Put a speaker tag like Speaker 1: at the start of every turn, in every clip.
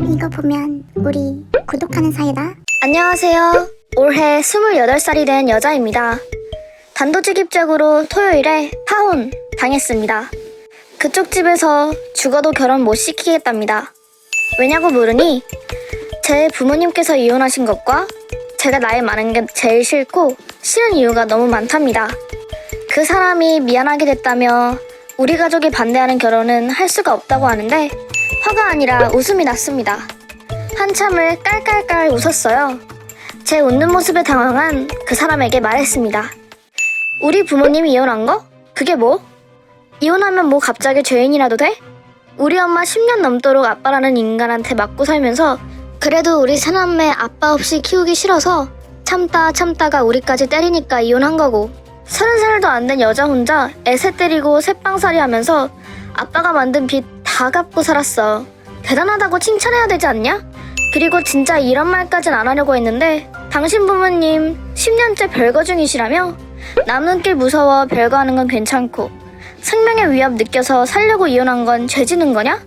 Speaker 1: 이거 보면 우리 구독하는 사이다.
Speaker 2: 안녕하세요. 올해 28살이 된 여자입니다. 단도직입적으로 토요일에 파혼 당했습니다. 그쪽 집에서 죽어도 결혼 못 시키겠답니다. 왜냐고 물으니 제 부모님께서 이혼하신 것과 제가 나이 많은 게 제일 싫고 싫은 이유가 너무 많답니다. 그 사람이 미안하게 됐다며 우리 가족이 반대하는 결혼은 할 수가 없다고 하는데 화가 아니라 웃음이 났습니다. 한참을 깔깔깔 웃었어요. 제 웃는 모습에 당황한 그 사람에게 말했습니다. 우리 부모님이 이혼한 거? 그게 뭐? 이혼하면 뭐 갑자기 죄인이라도 돼? 우리 엄마 10년 넘도록 아빠라는 인간한테 맞고 살면서 그래도 우리 사남매 아빠 없이 키우기 싫어서 참다 참다가 우리까지 때리니까 이혼한 거고 서른 살도 안 된 여자 혼자 애새 때리고 새빵살이 하면서 아빠가 만든 빚 다 갚고 살았어. 대단하다고 칭찬해야 되지 않냐? 그리고 진짜 이런 말까진 안 하려고 했는데 당신 부모님 10년째 별거 중이시라며 남는 길 무서워 별거 하는 건 괜찮고 생명의 위협 느껴서 살려고 이혼한 건 죄지는 거냐?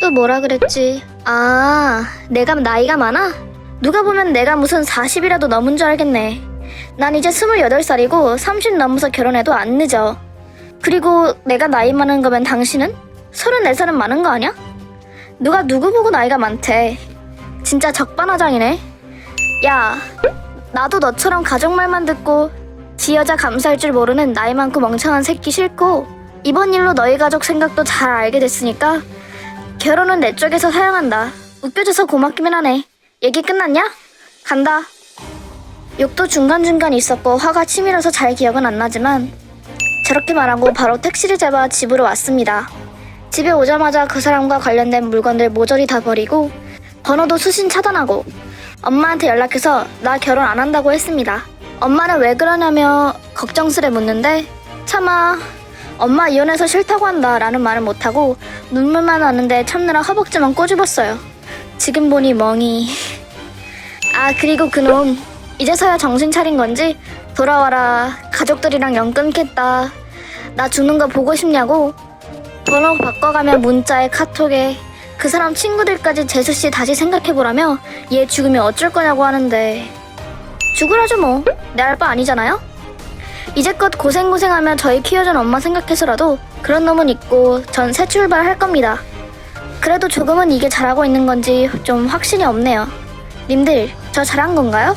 Speaker 2: 또 뭐라 그랬지? 아 내가 나이가 많아? 누가 보면 내가 무슨 40이라도 넘은 줄 알겠네 난 이제 28살이고 30 넘어서 결혼해도 안 늦어 그리고 내가 나이 많은 거면 당신은? 34살은 많은 거 아니야? 누가 누구 보고 나이가 많대 진짜 적반하장이네. 야, 나도 너처럼 가족 말만 듣고 지 여자 감사할 줄 모르는 나이 많고 멍청한 새끼 싫고 이번 일로 너희 가족 생각도 잘 알게 됐으니까 결혼은 내 쪽에서 사용한다. 웃겨줘서 고맙기만 하네. 얘기 끝났냐? 간다. 욕도 중간중간 있었고 화가 치밀어서 잘 기억은 안 나지만 저렇게 말하고 바로 택시를 잡아 집으로 왔습니다. 집에 오자마자 그 사람과 관련된 물건들 모조리 다 버리고 번호도 수신 차단하고 엄마한테 연락해서 나 결혼 안 한다고 했습니다. 엄마는 왜 그러냐며 걱정스레 묻는데 차마 엄마 이혼해서 싫다고 한다 라는 말은 못하고 눈물만 나는데 참느라 허벅지만 꼬집었어요. 지금 보니 멍이. 아 그리고 그놈. 이제서야 정신 차린 건지 돌아와라. 가족들이랑 연 끊겠다. 나 죽는 거 보고 싶냐고 번호 바꿔가며 문자에 카톡에 그 사람 친구들까지 재수 씨 다시 생각해보라며 얘 죽으면 어쩔 거냐고 하는데 죽으라죠 뭐 내 알 바 아니잖아요? 이제껏 고생고생하며 저희 키워준 엄마 생각해서라도 그런 놈은 있고 전 새 출발할 겁니다 그래도 조금은 이게 잘하고 있는 건지 좀 확신이 없네요 님들 저 잘한 건가요?